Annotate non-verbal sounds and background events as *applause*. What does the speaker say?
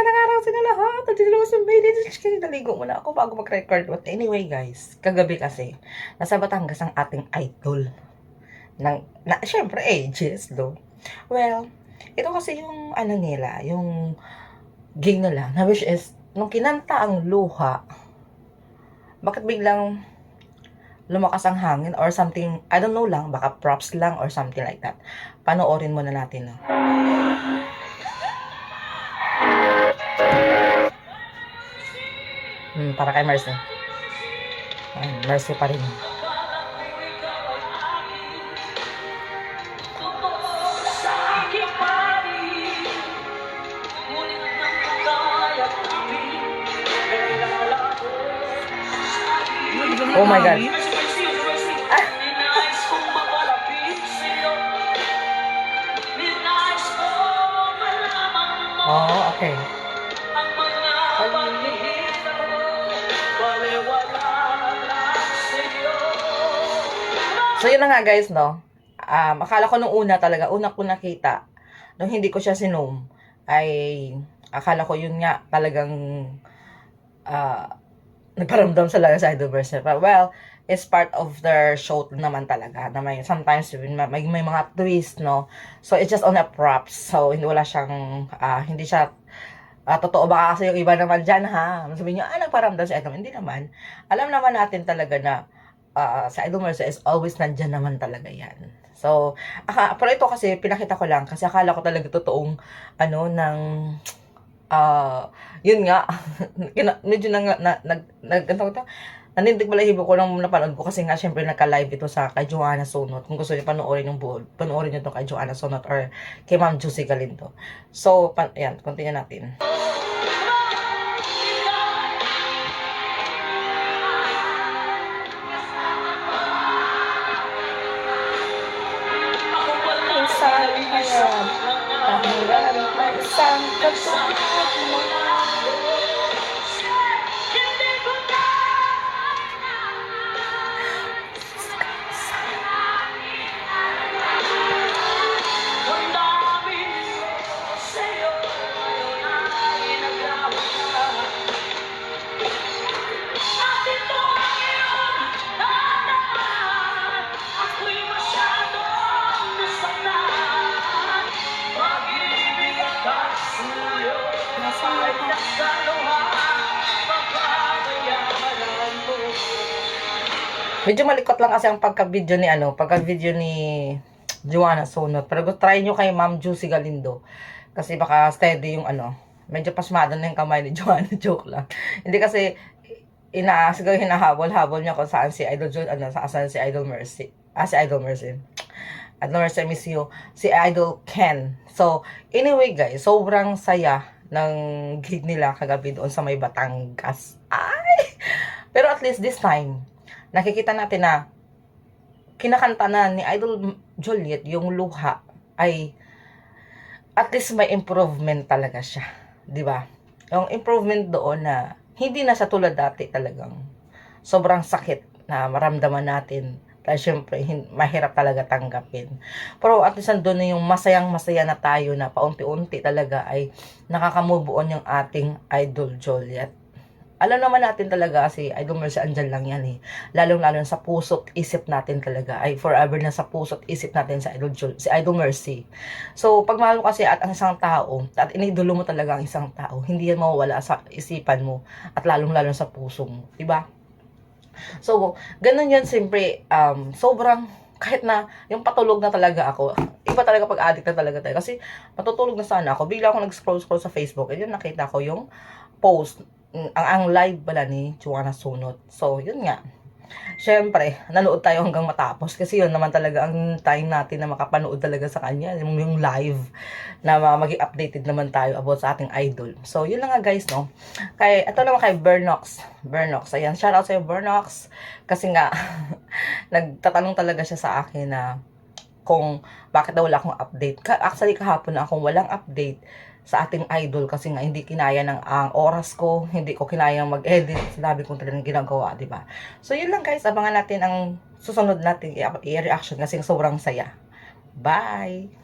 magandang araw sa inyo lahat. At dito sa may dito naligo muna ako bago mag-record. But anyway guys, kagabi kasi, nasa Batangas ang ating idol. Nang, na, syempre, ages do. Well, ito kasi yung ano nila, yung gig nila, na which is, nung kinanta ang luha, bakit biglang lumakas ang hangin or something, I don't know lang, baka props lang or something like that. Panoorin muna natin. No? Para kay Mercy. Ayun, Mercy pa rin. Oh my God. Oh, okay. So, yun na nga guys, no? Um, akala ko nung una talaga, una ko nakita, nung hindi ko siya sinom, ay akala ko yun nga talagang uh, nagparamdam sa lang sa Idolverse. But well, it's part of their show naman talaga. Na may, sometimes may, may mga twist, no? So, it's just on a props. So, hindi wala siyang, ah, hindi siya Ah, totoo ba kasi yung iba naman dyan, ha? Sabihin nyo, ah, nagparamdam si Idol. Hindi naman. Alam naman natin talaga na uh, sa Idol Mercy is always nandyan naman talaga yan. So, aka, pero ito kasi, pinakita ko lang kasi akala ko talaga totoong, ano, ng, uh, yun nga, *laughs* medyo nang, na, nag, nag, ano nanindig balahibo ko nung napanood ko kasi nga syempre nagka-live ito sa kay Joanna Sonot. Kung gusto niyo panoorin yung buo, panoorin niyo to kay Joanna Sonot or kay Ma'am Juicy Galindo. So, pan, ayan, continue natin. Isang katulad Medyo malikot lang kasi ang pagka-video ni ano, pagka-video ni Joanna Sonot. Pero try nyo kay Ma'am Juicy Galindo. Kasi baka steady yung ano. Medyo pasmado na yung kamay ni *laughs* Joanna. Joke lang. Hindi kasi ina siguro hinahabol-habol niya kung saan si Idol Jun, ano, saan si Idol Mercy. Ah, si Idol Mercy. Idol Mercy, I miss you. Si Idol Ken. So, anyway guys, sobrang saya ng gig nila kagabi doon sa may Batangas. Ay! *laughs* Pero at least this time, nakikita natin na kinakanta na ni Idol Juliet yung luha ay at least may improvement talaga siya. ba? Yung improvement doon na hindi na sa tulad dati talagang sobrang sakit na maramdaman natin. Dahil syempre, mahirap talaga tanggapin. Pero at least doon na yung masayang masaya na tayo na paunti-unti talaga ay nakakamove on yung ating Idol Juliet alam naman natin talaga kasi Idol Mercy andyan lang yan eh. Lalong-lalo sa puso't isip natin talaga ay forever na sa puso't isip natin sa Idol, si Idol Mercy. So, pag mahal mo kasi at ang isang tao, at inidolo mo talaga ang isang tao, hindi yan mawawala sa isipan mo at lalong-lalo sa puso mo. Diba? So, ganun yan siyempre, um, sobrang kahit na yung patulog na talaga ako, iba talaga pag addict na talaga tayo. Kasi matutulog na sana ako, bigla ako nag-scroll-scroll sa Facebook, and nakita ko yung post ang, ang live pala ni Joanna Sunot. So, yun nga. Siyempre, nanood tayo hanggang matapos kasi yun naman talaga ang time natin na makapanood talaga sa kanya, yung, live na maging updated naman tayo about sa ating idol. So, yun na nga guys, no? Kay, ito naman kay Bernox. Bernox, ayan, shout out sa'yo Bernox. Kasi nga, *laughs* nagtatanong talaga siya sa akin na kung bakit daw wala akong update. Actually, kahapon na akong walang update sa ating idol kasi nga hindi kinaya ng ang oras ko, hindi ko kinayang mag-edit, sinabi kong talagang ginagawa, di ba? So yun lang guys, abangan natin ang susunod natin i-reaction kasi sobrang saya. Bye!